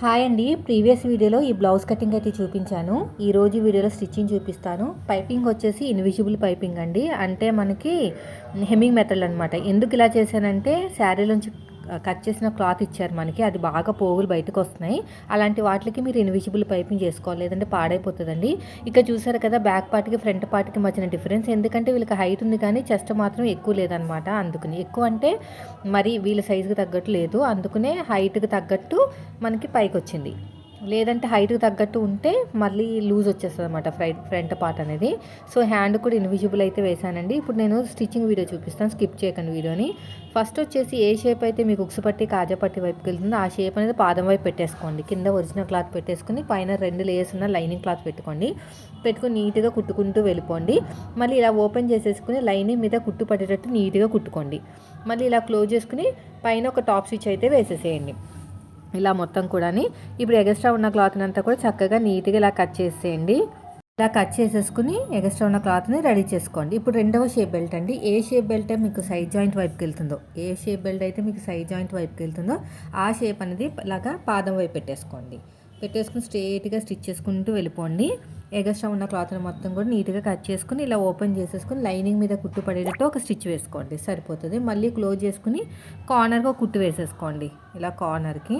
Hi అండి. Previous వీడియోలో ఈ బ్లౌజ్ కటింగ్ అయితే చూపించాను. ఈ రోజు వీడియోలో స్టిచ్చింగ్ చూపిస్తాను. పైపింగ్ వచ్చేసి ఇన్విజిబుల్ పైపింగ్ అండి. అంటే మనకి హెమ్మింగ్ మెథడ్ అనమాట ఎందుకు ఇలా చేశానంటే శారీలోంచి కట్ చేసిన క్లాత్ ఇచ్చారు మనకి. అది బాగా పోగులు బయటకు వస్తున్నాయి అలాంటి వాటికి మీరు ఇన్విజిబుల్ పైపింగ్ చేసుకోవాలి. లేదంటే పాడైపోతుందండి. ఇక చూసారు కదా బ్యాక్ పార్ట్కి ఫ్రంట్ పార్ట్కి మధ్యన డిఫరెన్స్ ఎందుకంటే వీళ్ళకి హైట్ ఉంది కానీ చెస్ట్ మాత్రం ఎక్కువ లేదనమాట అందుకని. ఎక్కువ అంటే మరి వీళ్ళ సైజుకి తగ్గట్టు లేదు. అందుకనే హైట్కి తగ్గట్టు మనకి పైకి వచ్చింది లేదంటే హైట్కి తగ్గట్టు ఉంటే మళ్ళీ లూజ్ వచ్చేస్తుంది అనమాట ఫ్రంట్ ఫ్రంట్ పార్ట్ అనేది. సో హ్యాండ్ కూడా ఇన్విజిబుల్ అయితే వేసానండి. ఇప్పుడు నేను స్టిచ్చింగ్ వీడియో చూపిస్తాను. స్కిప్ చేయకండి వీడియోని. ఫస్ట్ వచ్చేసి ఏ షేప్ అయితే మీకు ఉక్సు పట్టి కాజా పట్టి వైపుకి వెళ్తుందో ఆ షేప్ అనేది పాదం వైపు పెట్టేసుకోండి. కింద ఒరిజినల్ క్లాత్ పెట్టేసుకుని పైన రెండు లేయర్స్ ఉన్న లైనింగ్ క్లాత్ పెట్టుకోండి. పెట్టుకుని నీట్గా కుట్టుకుంటూ వెళ్ళిపోండి. మళ్ళీ ఇలా ఓపెన్ చేసేసుకుని లైనింగ్ మీద కుట్టు పట్టేటట్టు నీట్గా కుట్టుకోండి. మళ్ళీ ఇలా క్లోజ్ చేసుకుని పైన ఒక టాప్ స్టిచ్ అయితే వేసేసేయండి. ఇలా మొత్తం కూడాని ఇప్పుడు ఎగస్ట్రా ఉన్న క్లాత్ని అంతా కూడా చక్కగా నీట్గా ఇలా కట్ చేసేయండి. ఇలా కట్ చేసేసుకుని ఎగస్ట్రా ఉన్న క్లాత్ని రెడీ చేసుకోండి. ఇప్పుడు రెండవ షేప్ బెల్ట్ అండి. ఏ షేప్ బెల్ట్ మీకు సైడ్ జాయింట్ వైపుకి వెళ్తుందో ఏ షేప్ బెల్ట్ అయితే మీకు సైడ్ జాయింట్ వైపుకి వెళ్తుందో ఆ షేప్ అనేది ఇలాగా పాదం వైపు పెట్టేసుకోండి. పెట్టేసుకుని స్ట్రేట్గా స్టిచ్ చేసుకుంటూ వెళ్ళిపోండి. ఎగస్ట్రా ఉన్న క్లాత్ని మొత్తం కూడా నీట్గా కట్ చేసుకుని ఇలా ఓపెన్ చేసేసుకుని లైనింగ్ మీద కుట్టు పడేటట్టు ఒక స్టిచ్ వేసుకోండి. సరిపోతుంది. మళ్ళీ క్లోజ్ చేసుకుని కార్నర్గా ఒక కుట్టు వేసేసుకోండి. ఇలా కార్నర్కి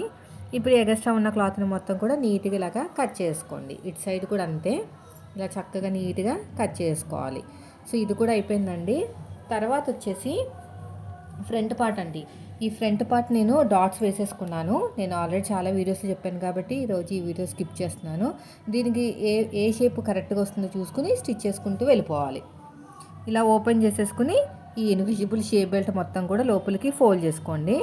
ఇప్పుడు ఎగస్ట్రా ఉన్న క్లాత్ని మొత్తం కూడా నీట్గా ఇలాగా కట్ చేసుకోండి. ఇటు సైడ్ కూడా అంతే. ఇలా చక్కగా నీట్గా కట్ చేసుకోవాలి. సో ఇది కూడా అయిపోయిందండి. తర్వాత వచ్చేసి ఫ్రంట్ పార్ట్ అండి. ఈ ఫ్రంట్ పార్ట్ నేను డాట్స్ వేసేసుకున్నాను. నేను ఆల్రెడీ చాలా వీడియోస్ చెప్పాను కాబట్టి ఈరోజు ఈ వీడియో స్కిప్ చేస్తున్నాను. దీనికి ఏ ఏ షేప్ కరెక్ట్గా వస్తుందో చూసుకుని స్టిచ్ చేసుకుంటూ వెళ్ళిపోవాలి. ఇలా ఓపెన్ చేసేసుకుని ఈ ఇన్విజిబుల్ షేప్ బెల్ట్ మొత్తం కూడా లోపలికి ఫోల్డ్ చేసుకోండి.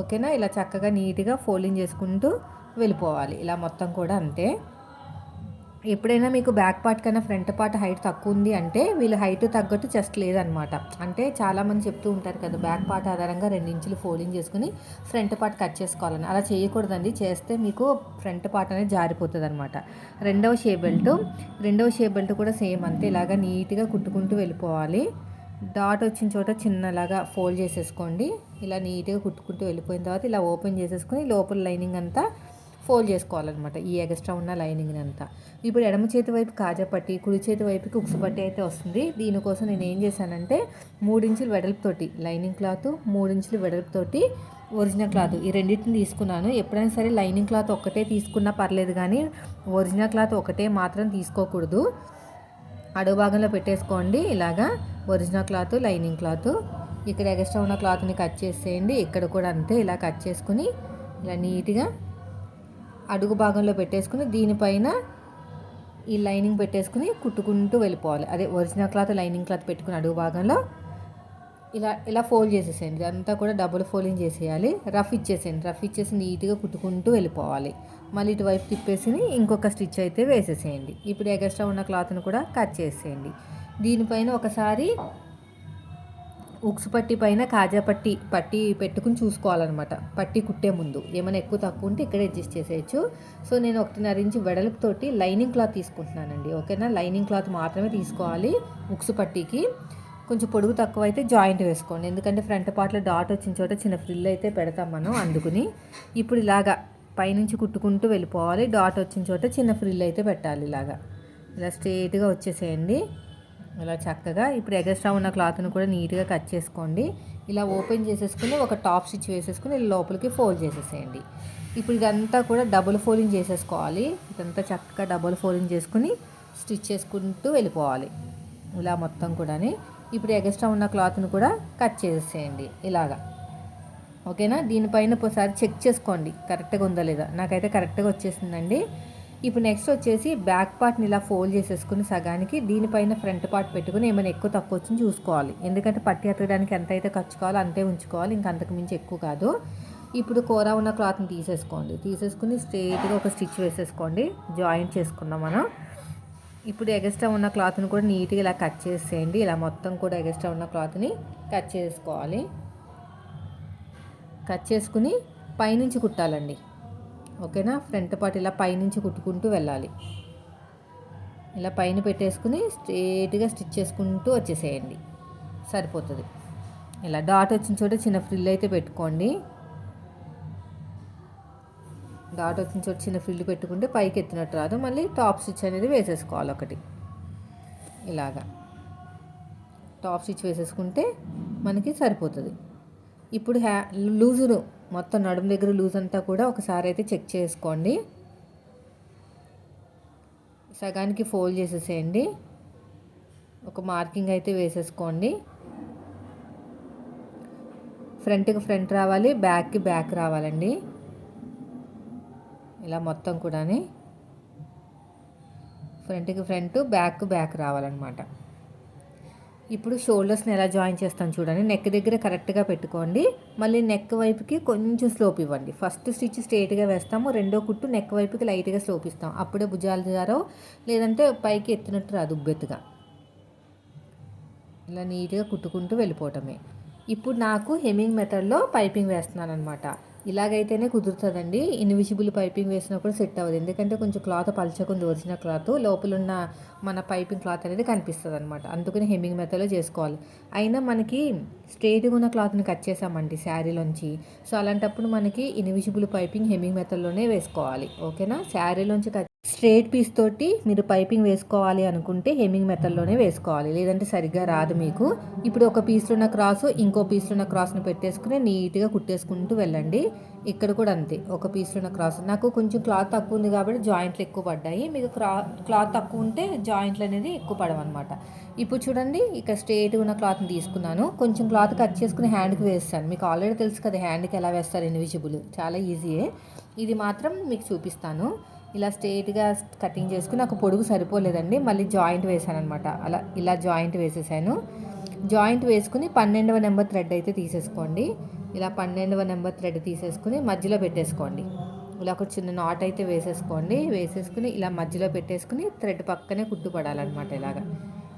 ఓకేనా? ఇలా చక్కగా నీట్గా ఫోల్డింగ్ చేసుకుంటూ వెళ్ళిపోవాలి. ఇలా మొత్తం కూడా అంతే. ఎప్పుడైనా మీకు బ్యాక్ పార్ట్ కన్నా ఫ్రంట్ పార్ట్ హైట్ తక్కువ ఉంది అంటే వీళ్ళు హైట్ తగ్గట్టు చెస్ట్ లేదనమాట. అంటే చాలామంది చెప్తూ ఉంటారు కదా బ్యాక్ పార్ట్ ఆధారంగా రెండించులు ఫోల్డింగ్ చేసుకుని ఫ్రంట్ పార్ట్ కట్ చేసుకోవాలని. అలా చేయకూడదండి. చేస్తే మీకు ఫ్రంట్ పార్ట్ అనేది జారిపోతుంది అనమాట రెండవ షేప్ బెల్ట్. రెండవ షేప్ బెల్ట్ కూడా సేమ్ అంతే. ఇలాగా నీట్గా కుట్టుకుంటూ వెళ్ళిపోవాలి. డాట్ వచ్చిన చోట చిన్నలాగా ఫోల్డ్ చేసేసుకోండి. ఇలా నీట్గా కుట్టుకుంటూ వెళ్ళిపోయిన తర్వాత ఇలా ఓపెన్ చేసేసుకొని లోపల లైనింగ్ అంతా ఫోల్డ్ చేసుకోవాలన్నమాట. ఈ ఎక్స్ట్రా ఉన్న లైనింగ్ అంతా. ఇప్పుడు ఎడమ చేతి వైపు కాజా పట్టి కుడి చేతి వైపుకి ఉక్సు పట్టి అయితే వస్తుంది. దీనికోసం నేను ఏం చేశానంటే మూడించులు వెడల్పుతోటి లైనింగ్ క్లాత్ మూడించులు వెడల్పుతోటి ఒరిజినల్ క్లాత్ ఈ రెండింటిని తీసుకున్నాను. ఎప్పుడైనా సరే లైనింగ్ క్లాత్ ఒక్కటే తీసుకున్నా పర్లేదు కానీ ఒరిజినల్ క్లాత్ ఒకటే మాత్రం తీసుకోకూడదు. అడుగు భాగంలో పెట్టేసుకోండి. ఇలాగా ఒరిజినల్ క్లాత్ లైనింగ్ క్లాత్. ఇక్కడ ఎక్స్ట్రా ఉన్న క్లాత్ని కట్ చేసేయండి. ఇక్కడ కూడా అంతే ఇలా కట్ చేసుకుని ఇలా నీట్గా అడుగు భాగంలో పెట్టేసుకుని దీనిపైన ఈ లైనింగ్ పెట్టేసుకుని కుట్టుకుంటూ వెళ్ళిపోవాలి. అదే ఒరిజినల్ క్లాత్ లైనింగ్ క్లాత్ పెట్టుకుని అడుగు భాగంలో. ఇలా ఇలా ఫోల్డ్ చేసేసేయండి. ఇదంతా కూడా డబుల్ ఫోల్డింగ్ చేసేయాలి. రఫ్ ఇచ్చేసేయండి. రఫ్ ఇచ్చేసి నీట్గా కుట్టుకుంటూ వెళ్ళిపోవాలి. మళ్ళీ ఇటువైపు తిప్పేసి ఇంకొక స్టిచ్ అయితే వేసేసేయండి. ఇప్పుడు ఎగస్ట్రా ఉన్న క్లాత్ని కూడా కట్ చేసేయండి. దీనిపైన ఒకసారి ఉక్సు పట్టి పైన కాజా పట్టి పట్టి పెట్టుకుని చూసుకోవాలన్నమాట. పట్టి కుట్టే ముందు. ఏమైనా ఎక్కువ తక్కువ ఉంటే ఇక్కడ అడ్జస్ట్ చేసేయచ్చు. సో నేను ఒకటిన్నర ఇంచు వెడల్పుతోటి లైనింగ్ క్లాత్ తీసుకుంటున్నానండి. ఓకేనా? లైనింగ్ క్లాత్ మాత్రమే తీసుకోవాలి ఉక్సు పట్టీకి కొంచెం పొడుగు తక్కువ అయితే జాయింట్ వేసుకోండి. ఎందుకంటే ఫ్రంట్ పార్ట్లో డాట్ వచ్చిన చోట చిన్న ఫ్రిల్ అయితే పెడతాం మనం అందుకుని. ఇప్పుడు ఇలాగా పైనుంచి కుట్టుకుంటూ వెళ్ళిపోవాలి. డాట్ వచ్చిన చోట చిన్న ఫ్రిల్ అయితే పెట్టాలి ఇలాగా. ఇలా స్ట్రేట్గా వచ్చేసేయండి. ఇలా చక్కగా ఇప్పుడు ఎగస్ట్రా ఉన్న క్లాత్ను కూడా నీట్గా కట్ చేసుకోండి. ఇలా ఓపెన్ చేసేసుకుని ఒక టాప్ స్టిచ్ వేసేసుకుని లోపలికి ఫోల్డ్ చేసేసేయండి. ఇప్పుడు ఇదంతా కూడా డబుల్ ఫోల్డింగ్ చేసేసుకోవాలి. ఇదంతా చక్కగా డబుల్ ఫోల్డింగ్ చేసుకుని స్టిచ్ చేసుకుంటూ వెళ్ళిపోవాలి. ఇలా మొత్తం కూడాని ఇప్పుడు ఎగస్ట్రా ఉన్న క్లాత్ను కూడా కట్ చేసేయండి ఇలాగా. ఓకేనా? దీనిపైన ఒకసారి చెక్ చేసుకోండి. కరెక్ట్గా ఉందా లేదా? నాకైతే కరెక్ట్గా వచ్చేసిందండి. ఇప్పుడు నెక్స్ట్ వచ్చేసి బ్యాక్ పార్ట్ని ఇలా ఫోల్డ్ చేసేసుకుని సగానికి దీనిపైన ఫ్రంట్ పార్ట్ పెట్టుకుని ఏమైనా ఎక్కువ తక్కువ వచ్చింది చూసుకోవాలి. ఎందుకంటే పట్టి ఎత్తడానికి ఎంత అయితే ఖర్చు కావాలో అంతే ఉంచుకోవాలి. ఇంకా అంతకు మించి ఎక్కువ కాదు. ఇప్పుడు కూర ఉన్న క్లాత్ని తీసేసుకోండి. తీసేసుకుని స్ట్రేట్గా ఒక స్టిచ్ వేసేసుకోండి. జాయింట్ చేసుకుందాం మనం. ఇప్పుడు ఎగస్ట్రా ఉన్న క్లాత్ని కూడా నీట్గా ఇలా కట్ చేసేయండి. ఇలా మొత్తం కూడా ఎగస్ట్రా ఉన్న క్లాత్ని కట్ చేసుకోవాలి. కట్ చేసుకుని పైనుంచి కుట్టాలండి. ఓకేనా? ఫ్రంట్ పార్ట్ ఇలా పైనుంచి కుట్టుకుంటూ వెళ్ళాలి. ఇలా పైన పెట్టేసుకుని స్ట్రేట్గా స్టిచ్ చేసుకుంటూ వచ్చేసేయండి. సరిపోతుంది. ఇలా డాట్ వచ్చిన చోట చిన్న ఫ్రిల్ అయితే పెట్టుకోండి. డాట్ వచ్చిన చోట చిన్న ఫ్రిల్ పెట్టుకుంటే పైకి ఎత్తినట్టు రాదు. మళ్ళీ టాప్ స్టిచ్ అనేది వేసేసుకోవాలి ఒకటి. ఇలాగా. టాప్ స్టిచ్ వేసేసుకుంటే మనకి సరిపోతుంది. ఇప్పుడు హ్యా లూజును మొత్తం నడుము దగ్గర లూజ్ అంతా కూడా ఒకసారి అయితే చెక్ చేసుకోండి. సగానికి ఫోల్డ్ చేసేసేయండి. ఒక మార్కింగ్ అయితే వేసేసుకోండి. ఫ్రంట్కి ఫ్రంట్ రావాలి బ్యాక్కి బ్యాక్ రావాలండి. ఇలా మొత్తం కూడా ఫ్రంట్కి ఫ్రంట్ బ్యాక్ బ్యాక్ రావాలన్నమాట. ఇప్పుడు షోల్డర్స్ని ఎలా జాయిన్ చేస్తాను చూడండి. నెక్ దగ్గర కరెక్ట్గా పెట్టుకోండి. మళ్ళీ నెక్ వైపుకి కొంచెం స్లోప్ ఇవ్వండి. ఫస్ట్ స్టిచ్ స్ట్రేట్గా వేస్తాము. రెండో కుట్టు నెక్ వైపుకి లైట్గా స్లోప్ ఇస్తాం. అప్పుడే భుజాలు జారో లేదంటే పైకి ఎత్తినట్టు రాదు ఉబ్బెత్తుగా. ఇలా నీట్గా కుట్టుకుంటూ వెళ్ళిపోవటమే. ఇప్పుడు నాకు హెమ్మింగ్ మెథడ్లో పైపింగ్ వేస్తున్నాను అనమాట ఇలాగైతేనే కుదురుతుందండి. ఇన్విజిబుల్ పైపింగ్ వేసినప్పుడు సెట్ అవ్వదు. ఎందుకంటే కొంచెం క్లాత్ పలచకుంది వచ్చిన క్లాత్ లోపల ఉన్న మన పైపింగ్ క్లాత్ అనేది కనిపిస్తుంది అనమాట అందుకని హెమ్మింగ్ మెథడ్లో చేసుకోవాలి. అయినా మనకి స్ట్రేట్గా ఉన్న క్లాత్ని కట్ చేసామండి శారీలోంచి. సో అలాంటప్పుడు మనకి ఇన్విజిబుల్ పైపింగ్ హెమ్మింగ్ మెథడ్లోనే వేసుకోవాలి. ఓకేనా? శారీలోంచి కట్ స్ట్రేట్ పీస్ తోటి మీరు పైపింగ్ వేసుకోవాలి అనుకుంటే హెమ్మింగ్ మెథడ్లోనే వేసుకోవాలి. లేదంటే సరిగ్గా రాదు మీకు. ఇప్పుడు ఒక పీస్లో ఉన్న క్రాస్ ఇంకో పీస్లో ఉన్న క్రాస్ని పెట్టేసుకుని నీట్గా కుట్టేసుకుంటూ వెళ్ళండి. ఇక్కడ కూడా అంతే. ఒక పీస్లో ఉన్న క్రాస్. నాకు కొంచెం క్లాత్ తక్కువ ఉంది కాబట్టి జాయింట్లు ఎక్కువ పడ్డాయి. మీకు క్రా క్లాత్ తక్కువ ఉంటే జాయింట్లు అనేది ఎక్కువ పడవన్నమాట. ఇప్పుడు చూడండి ఇక్కడ స్ట్రేట్గా ఉన్న క్లాత్ని తీసుకున్నాను. కొంచెం క్లాత్ కట్ చేసుకుని హ్యాండ్కి వేస్తాను. మీకు ఆల్రెడీ తెలుసు కదా హ్యాండ్కి ఎలా వేస్తారు ఇన్విజిబుల్. చాలా ఈజీయే. ఇది మాత్రం మీకు చూపిస్తాను. ఇలా స్ట్రేట్గా కటింగ్ చేసుకుని నాకు పొడుగు సరిపోలేదండి. మళ్ళీ జాయింట్ వేసాను అనమాట అలా ఇలా జాయింట్ వేసేసాను. జాయింట్ వేసుకుని పన్నెండవ నెంబర్ థ్రెడ్ అయితే తీసేసుకోండి. ఇలా పన్నెండవ నెంబర్ థ్రెడ్ తీసేసుకుని మధ్యలో పెట్టేసుకోండి. ఇలా ఒక చిన్న నాట్ అయితే వేసేసుకోండి. వేసేసుకుని ఇలా మధ్యలో పెట్టేసుకుని థ్రెడ్ పక్కనే కుట్టు పడాలన్నమాట ఇలాగా.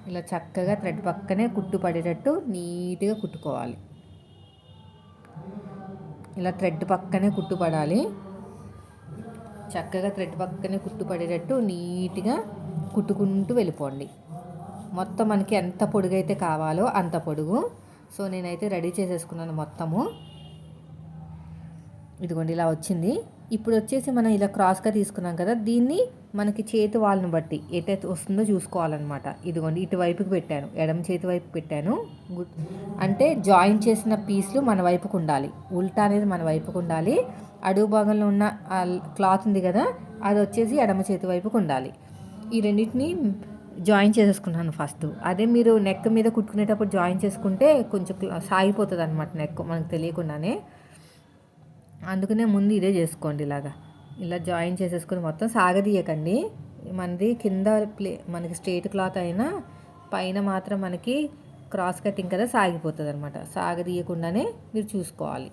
ఇలా చక్కగా థ్రెడ్ పక్కనే కుట్టు పడేటట్టు నీట్గా కుట్టుకోవాలి. ఇలా థ్రెడ్ పక్కనే కుట్టు పడాలి. చక్కగా థ్రెడ్ పక్కనే కుట్టు పడేటట్టు నీట్గా కుట్టుకుంటూ వెళ్ళిపోండి. మొత్తం మనకి ఎంత పొడుగైతే కావాలో అంత పొడుగు. సో నేనైతే రెడీ చేసేసుకున్నాను మొత్తము. ఇదిగోండి ఇలా వచ్చింది. ఇప్పుడు వచ్చేసి మనం ఇలా క్రాస్గా తీసుకున్నాం కదా దీన్ని మనకి చేతి వాళ్ళని బట్టి ఎటైతే వస్తుందో చూసుకోవాలన్నమాట. ఇదిగోండి ఇటువైపుకి పెట్టాను. ఎడమ చేతి వైపు పెట్టాను. అంటే జాయిన్ చేసిన పీస్లు మన వైపుకు ఉండాలి. ఉల్టా అనేది మన వైపుకు ఉండాలి. అడుగు భాగంలో ఉన్న క్లాత్ ఉంది కదా అది వచ్చేసి ఎడమ చేతి వైపుకు ఉండాలి. ఈ రెండింటిని జాయిన్ చేసేసుకున్నాను ఫస్ట్. అదే మీరు నెక్ మీద కుట్టుకునేటప్పుడు జాయిన్ చేసుకుంటే కొంచెం సాగిపోతుంది అనమాట నెక్ మనకు తెలియకుండానే. అందుకనే ముందు ఇదే చేసుకోండి ఇలాగా. ఇలా జాయిన్ చేసేసుకుని మొత్తం సాగదీయకండి. మనది కింద ప్లే మనకి స్ట్రేట్ క్లాత్ అయినా పైన మాత్రం మనకి క్రాస్ కటింగ్ కదా సాగిపోతుంది అనమాట సాగదీయకుండానే మీరు చూసుకోవాలి.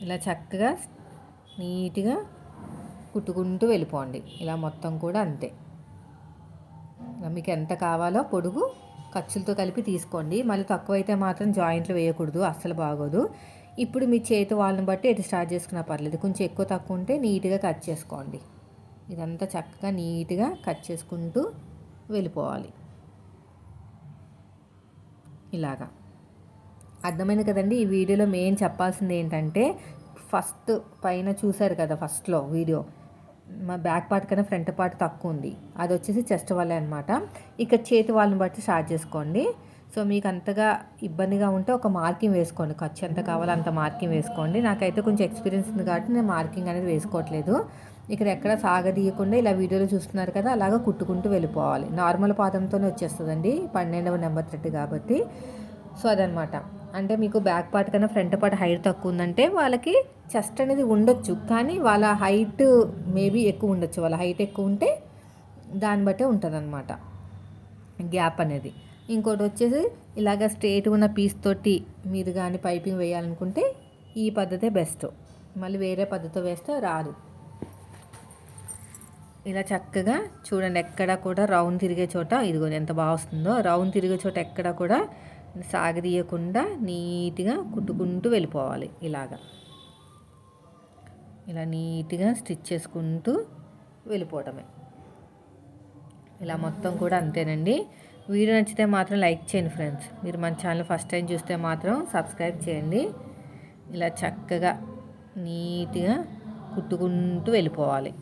ఇలా చక్కగా నీట్గా కుట్టుకుంటూ వెళ్ళిపోండి. ఇలా మొత్తం కూడా అంతే. మీకు ఎంత కావాలో పొడుగు ఖర్చులతో కలిపి తీసుకోండి. మళ్ళీ తక్కువైతే మాత్రం జాయింట్లు వేయకూడదు అస్సలు బాగోదు. ఇప్పుడు మీ చేతి వాళ్ళని బట్టి ఎటు స్టార్ట్ చేసుకున్నా పర్లేదు. కొంచెం ఎక్కువ తక్కువ ఉంటే నీట్గా కట్ చేసుకోండి. ఇదంతా చక్కగా నీట్గా కట్ చేసుకుంటూ వెళ్ళిపోవాలి. ఇలాగా. అర్థమైంది కదండి. ఈ వీడియోలో మెయిన్ చెప్పాల్సింది ఏంటంటే ఫస్ట్ పైన చూశారు కదా ఫస్ట్లో వీడియో మా బ్యాక్ పార్ట్ కన్నా ఫ్రంట్ పార్ట్ తక్కువ ఉంది. అది వచ్చేసి చెస్ట్ వాళ్ళే అనమాట ఇక్కడ చేతి వాళ్ళని బట్టి స్టార్ట్ చేసుకోండి. సో మీకు అంతగా ఇబ్బందిగా ఉంటే ఒక మార్కింగ్ వేసుకోండి. ఖర్చు ఎంత కావాలో అంత మార్కింగ్ వేసుకోండి. నాకైతే కొంచెం ఎక్స్పీరియన్స్ ఉంది కాబట్టి నేను మార్కింగ్ అనేది వేసుకోవట్లేదు. ఇక్కడ ఎక్కడ సాగదీయకుండా ఇలా వీడియోలో చూస్తున్నారు కదా అలాగా కుట్టుకుంటూ వెళ్ళిపోవాలి. నార్మల్ పాదంతోనే వచ్చేస్తుందండి. పన్నెండవ నెంబర్ థ్రెడ్ కాబట్టి. సో అదనమాట. అంటే మీకు బ్యాక్ పార్ట్ కన్నా ఫ్రంట్ పార్ట్ హైట్ తక్కువ ఉందంటే వాళ్ళకి చెస్ట్ అనేది ఉండొచ్చు. కానీ వాళ్ళ హైట్ మేబీ ఎక్కువ ఉండొచ్చు. వాళ్ళ హైట్ ఎక్కువ ఉంటే దాన్ని బట్టే ఉంటుంది గ్యాప్ అనేది. ఇంకోటి వచ్చేసి ఇలాగ స్ట్రేట్ ఉన్న పీస్ తోటి మీరు కానీ పైపింగ్ వేయాలనుకుంటే ఈ పద్ధతే బెస్ట్. మళ్ళీ వేరే పద్ధతి వేస్తే రాదు. ఇలా చక్కగా చూడండి ఎక్కడ కూడా రౌండ్ తిరిగే చోట ఇదిగో ఎంత బాగా వస్తుందో. రౌండ్ తిరిగే చోట ఎక్కడ కూడా సాగదీయకుండా నీట్గా కుట్టుకుంటూ వెళ్ళిపోవాలి ఇలాగా. ఇలా నీట్గా స్టిచ్ చేసుకుంటూ వెళ్ళిపోవటమే. ఇలా మొత్తం కూడా అంతేనండి. వీడియో నచ్చితే మాత్రం లైక్ చేయండి ఫ్రెండ్స్. మీరు మన ఛానల్ ఫస్ట్ టైం చూస్తే మాత్రం సబ్స్క్రైబ్ చేయండి. ఇలా చక్కగా నీట్గా కుట్టుకుంటూ వెళ్ళిపోవాలి.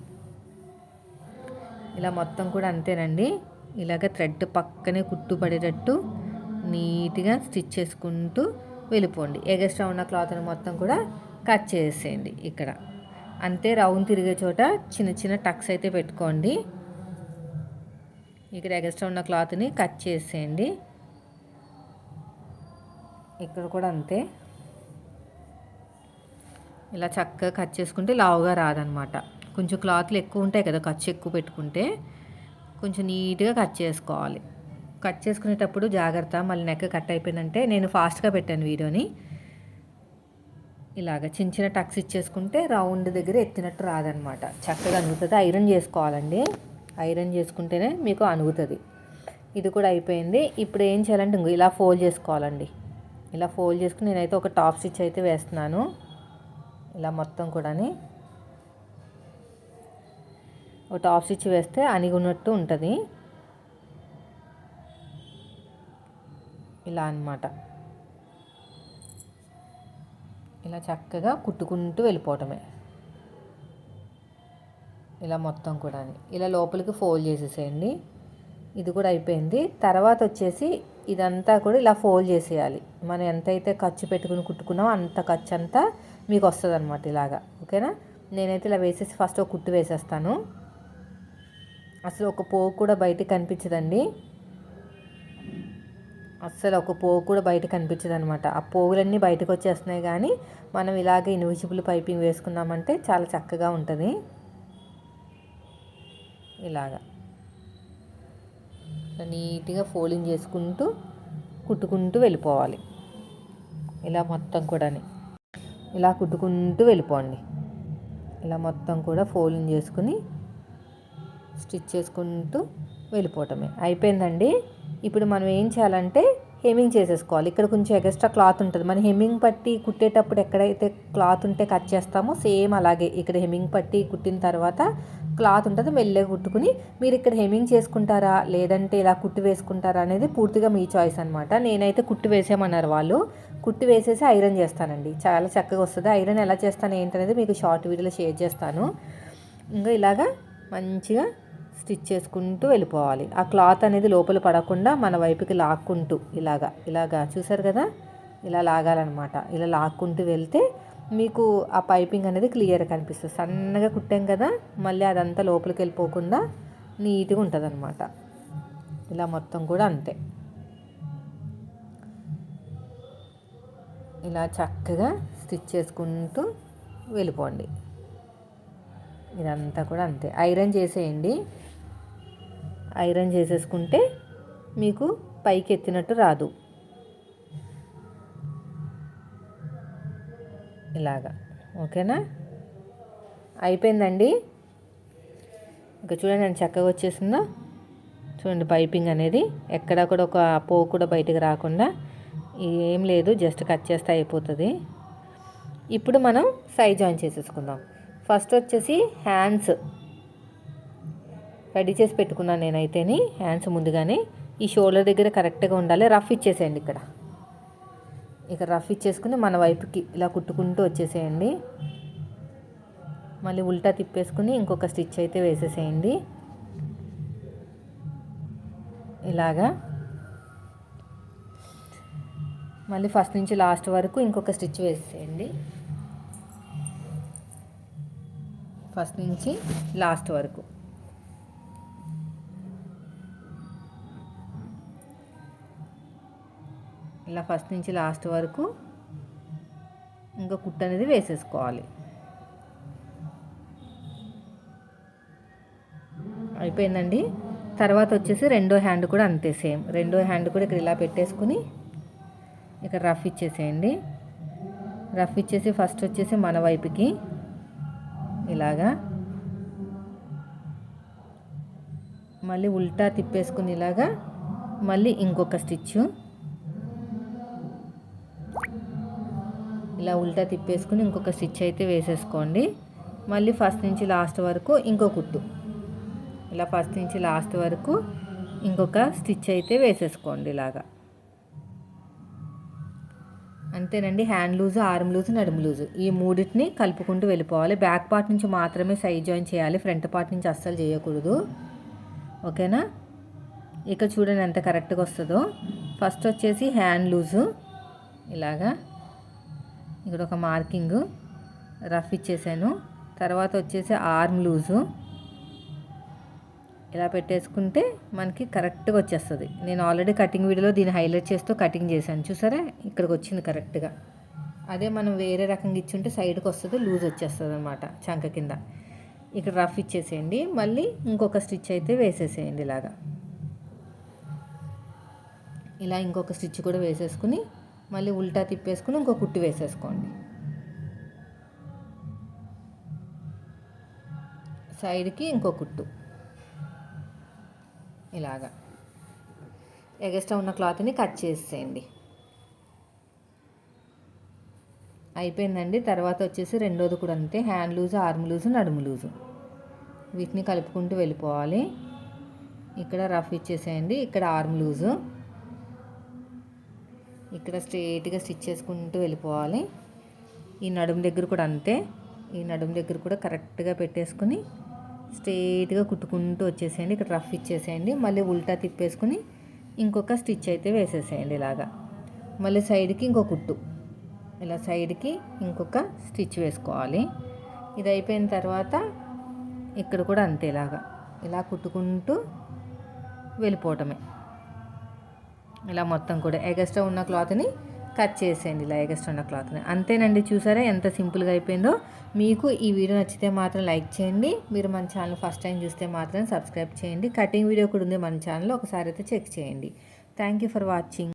ఇలా మొత్తం కూడా అంతేనండి. ఇలాగ థ్రెడ్ పక్కనే కుట్టు పడేటట్టు నీట్గా స్టిచ్ చేసుకుంటూ వెళ్ళిపోండి. ఎగస్ట్రా ఉన్న క్లాత్ని మొత్తం కూడా కట్ చేసేయండి ఇక్కడ. అంతే రౌండ్ తిరిగే చోట చిన్న చిన్న టక్స్ అయితే పెట్టుకోండి. ఇక్కడ ఎగస్ట్రా ఉన్న క్లాత్ని కట్ చేసేయండి. ఇక్కడ కూడా అంతే. ఇలా చక్కగా కట్ చేసుకుంటే లావుగా రాదనమాట. కొంచెం క్లాత్లు ఎక్కువ ఉంటాయి కదా ఖర్చు ఎక్కువ పెట్టుకుంటే. కొంచెం నీట్గా కట్ చేసుకోవాలి. కట్ చేసుకునేటప్పుడు జాగ్రత్త మళ్ళీ నెక్ కట్ అయిపోయిందంటే నేను ఫాస్ట్గా పెట్టాను వీడియోని. ఇలాగ చిన్న చిన్న టక్స్ ఇచ్చేసుకుంటే రౌండ్ దగ్గర ఎత్తినట్టు రాదనమాట చక్కగా అనుగుతుంది. ఐరన్ చేసుకోవాలండి. ఐరన్ చేసుకుంటేనే మీకు అనుగుతుంది. ఇది కూడా అయిపోయింది. ఇప్పుడు ఏం చేయాలంటే ఇంకో ఇలా ఫోల్డ్ చేసుకోవాలండి. ఇలా ఫోల్డ్ చేసుకుని నేనైతే ఒక టాప్ స్టిచ్ అయితే వేస్తున్నాను. ఇలా మొత్తం కూడాని ఒక టాప్ స్టిచ్ వేస్తే అనిగున్నట్టు ఉంటుంది. ఇలా అనమాట ఇలా చక్కగా కుట్టుకుంటూ వెళ్ళిపోవటమే. ఇలా మొత్తం కూడా ఇలా లోపలికి ఫోల్డ్ చేసేసేయండి. ఇది కూడా అయిపోయింది. తర్వాత వచ్చేసి ఇదంతా కూడా ఇలా ఫోల్డ్ చేసేయాలి. మనం ఎంతైతే ఖర్చు పెట్టుకుని కుట్టుకున్నామో అంత ఖర్చు అంతా మీకు వస్తుంది అనమాట ఇలాగా. ఓకేనా? నేనైతే ఇలా వేసేసి ఫస్ట్ ఒక కుట్టు వేసేస్తాను. అసలు ఒక పోగు కూడా బయటికి కనిపించదండి. అస్సలు ఒక పోగు కూడా బయట కనిపించదు అనమాట ఆ పోగులన్నీ బయటకు వచ్చేస్తున్నాయి కానీ మనం ఇలాగే ఇన్విజిబుల్ పైపింగ్ వేసుకున్నామంటే చాలా చక్కగా ఉంటుంది. ఇలాగా. నీట్గా ఫోల్డింగ్ చేసుకుంటూ కుట్టుకుంటూ వెళ్ళిపోవాలి. ఇలా మొత్తం కూడా ఇలా కుట్టుకుంటూ వెళ్ళిపోండి. ఇలా మొత్తం కూడా ఫోల్డింగ్ చేసుకుని స్టిచ్ చేసుకుంటూ వెళ్ళిపోవటమే. అయిపోయిందండి? ఇప్పుడు మనం ఏం చేయాలంటే హెమ్మింగ్ చేసేసుకోవాలి. ఇక్కడ కొంచెం ఎక్స్ట్రా క్లాత్ ఉంటుంది. మన హెమ్మింగ్ పట్టి కుట్టేటప్పుడు ఎక్కడైతే క్లాత్ ఉంటే కట్ చేస్తామో సేమ్ అలాగే ఇక్కడ హెమ్మింగ్ పట్టి కుట్టిన తర్వాత క్లాత్ ఉంటుంది మెల్లగా కుట్టుకుని మీరు ఇక్కడ హెమ్మింగ్ చేసుకుంటారా? లేదంటే ఇలా కుట్టి వేసుకుంటారా? అనేది పూర్తిగా మీ చాయిస్ అనమాట నేనైతే కుట్టి వేసేయమన్నారు వాళ్ళు. కుట్టి వేసేసి ఐరన్ చేస్తానండి. చాలా చక్కగా వస్తుంది. ఐరన్ ఎలా చేస్తాను ఏంటనేది మీకు షార్ట్ వీడియోలో షేర్ చేస్తాను. ఇంకా ఇలాగా మంచిగా స్టిచ్ చేసుకుంటూ వెళ్ళిపోవాలి. ఆ క్లాత్ అనేది లోపల పడకుండా మన వైపుకి లాక్కుంటూ ఇలాగా ఇలాగా చూసారు కదా? ఇలా లాగాలన్నమాట. ఇలా లాక్కుంటూ వెళ్తే మీకు ఆ పైపింగ్ అనేది క్లియర్గా కనిపిస్తుంది. సన్నగా కుట్టాం కదా? మళ్ళీ అదంతా లోపలికి వెళ్ళిపోకుండా నీట్గా ఉంటుంది అనమాట ఇలా మొత్తం కూడా అంతే. ఇలా చక్కగా స్టిచ్ చేసుకుంటూ వెళ్ళిపోండి. ఇదంతా కూడా అంతే. ఐరన్ చేసేయండి. ఐరన్ చేసేసుకుంటే మీకు పైకి ఎత్తినట్టు రాదు. ఇలాగా. ఓకేనా? అయిపోయిందండి? ఇక చూడండి నేను చక్కగా వచ్చేసిందో? చూడండి పైపింగ్ అనేది. ఎక్కడ కూడా ఒక పో కూడా బయటకు రాకుండా ఏం లేదు జస్ట్ కట్ చేస్తే అయిపోతుంది. ఇప్పుడు మనం సైజ్ జాయిన్ చేసేసుకుందాం. ఫస్ట్ వచ్చేసి హ్యాండ్స్. రెడీ చేసి పెట్టుకున్నాను నేనైతేని హ్యాండ్స్ ముందుగానే. ఈ షోల్డర్ దగ్గర కరెక్ట్గా ఉండాలి. రఫ్ ఇచ్చేసేయండి ఇక్కడ. ఇక రఫ్ ఇచ్చేసుకుని మన వైపుకి ఇలా కుట్టుకుంటూ వచ్చేసేయండి. మళ్ళీ ఉల్టా తిప్పేసుకుని ఇంకొక స్టిచ్ అయితే వేసేసేయండి. ఇలాగా. మళ్ళీ ఫస్ట్ నుంచి లాస్ట్ వరకు ఇంకొక స్టిచ్ వేసేయండి ఫస్ట్ నుంచి లాస్ట్ వరకు. ఇలా ఫస్ట్ నుంచి లాస్ట్ వరకు ఇంకా కుట్ట అనేది వేసేసుకోవాలి. అయిపోయిందండి. తర్వాత వచ్చేసి రెండో హ్యాండ్ కూడా అంతే సేమ్. రెండో హ్యాండ్ కూడా ఇక్కడ ఇలా పెట్టేసుకుని ఇక్కడ రఫ్ ఇచ్చేసేయండి. రఫ్ ఇచ్చేసి ఫస్ట్ వచ్చేసి మన వైపుకి ఇలాగా మళ్ళీ ఉల్టా తిప్పేసుకుని ఇలాగా మళ్ళీ ఇంకొక స్టిచ్చు. ఇలా ఉల్టా తిప్పేసుకుని ఇంకొక స్టిచ్ అయితే వేసేసుకోండి. మళ్ళీ ఫస్ట్ నుంచి లాస్ట్ వరకు ఇంకో కుట్టు. ఇలా ఫస్ట్ నుంచి లాస్ట్ వరకు ఇంకొక స్టిచ్ అయితే వేసేసుకోండి ఇలాగా. అంతేనండి హ్యాండ్ లూజ్ ఆర్మ్ లూజ్ నడుము లూజ్. ఈ మూడింటిని కలుపుకుంటూ వెళ్ళిపోవాలి. బ్యాక్ పార్ట్ నుంచి మాత్రమే సైడ్ జాయిన్ చేయాలి. ఫ్రంట్ పార్ట్ నుంచి అస్సలు చేయకూడదు. ఓకేనా? ఇక చూడండి ఎంత కరెక్ట్గా వస్తుందో. ఫస్ట్ వచ్చేసి హ్యాండ్ లూజు. ఇలాగా. ఇక్కడ ఒక మార్కింగ్ రఫ్ ఇచ్చేసాను. తర్వాత వచ్చేసి ఆర్మ్ లూజు. ఇలా పెట్టేసుకుంటే మనకి కరెక్ట్గా వచ్చేస్తుంది. నేను ఆల్రెడీ కటింగ్ వీడియోలో దీన్ని హైలైట్ చేస్తూ కటింగ్ చేశాను. చూసారా? ఇక్కడికి వచ్చింది కరెక్ట్గా. అదే మనం వేరే రకంగా ఇచ్చుంటే సైడ్కి వస్తుంది లూజ్ వచ్చేస్తుంది అనమాట చంక కింద. ఇక్కడ రఫ్ ఇచ్చేసేయండి. మళ్ళీ ఇంకొక స్టిచ్ అయితే వేసేసేయండి ఇలాగా. ఇలా ఇంకొక స్టిచ్ కూడా వేసేసుకుని మళ్ళీ ఉల్టా తిప్పేసుకుని ఇంకో కుట్టు వేసేసుకోండి. సైడ్కి ఇంకో కుట్టు. ఇలాగా. ఎగస్ట్రా ఉన్న క్లాత్ని కట్ చేసేయండి. అయిపోయిందండి. తర్వాత వచ్చేసి రెండోది కూడా అంతే. హ్యాండ్ లూజ్ ఆర్మ్ లూజ్ నడుము లూజు. వీటిని కలుపుకుంటూ వెళ్ళిపోవాలి. ఇక్కడ రఫ్ ఇచ్చేసేయండి. ఇక్కడ ఆర్మ్ లూజు. ఇక్కడ స్ట్రేట్గా స్టిచ్ చేసుకుంటూ వెళ్ళిపోవాలి. ఈ నడుము దగ్గర కూడా అంతే. ఈ నడుము దగ్గర కూడా కరెక్ట్గా పెట్టేసుకుని స్ట్రేట్గా కుట్టుకుంటూ వచ్చేసేయండి. ఇక్కడ రఫ్ ఇచ్చేసేయండి. మళ్ళీ ఉల్టా తిప్పేసుకుని ఇంకొక స్టిచ్ అయితే వేసేసేయండి ఇలాగా. మళ్ళీ సైడ్కి ఇంకో కుట్టు. ఇలా సైడ్కి ఇంకొక స్టిచ్ వేసుకోవాలి. ఇది అయిపోయిన తర్వాత ఇక్కడ కూడా అంతే ఇలాగా. ఇలా కుట్టుకుంటూ వెళ్ళిపోవటమే. ఇలా మొత్తం కూడా ఎగస్ట్రా ఉన్న క్లాత్ని కట్ చేసేయండి ఇలా ఎగస్ట్రా ఉన్న క్లాత్ని. అంతేనండి చూసారా ఎంత సింపుల్గా అయిపోయిందో. మీకు ఈ వీడియో నచ్చితే మాత్రం లైక్ చేయండి. మీరు మన ఛానల్ ఫస్ట్ టైం చూస్తే మాత్రం సబ్స్క్రైబ్ చేయండి. కటింగ్ వీడియో కూడా ఉంది మన ఛానల్లో. ఒకసారి అయితే చెక్ చేయండి. Thank you for watching.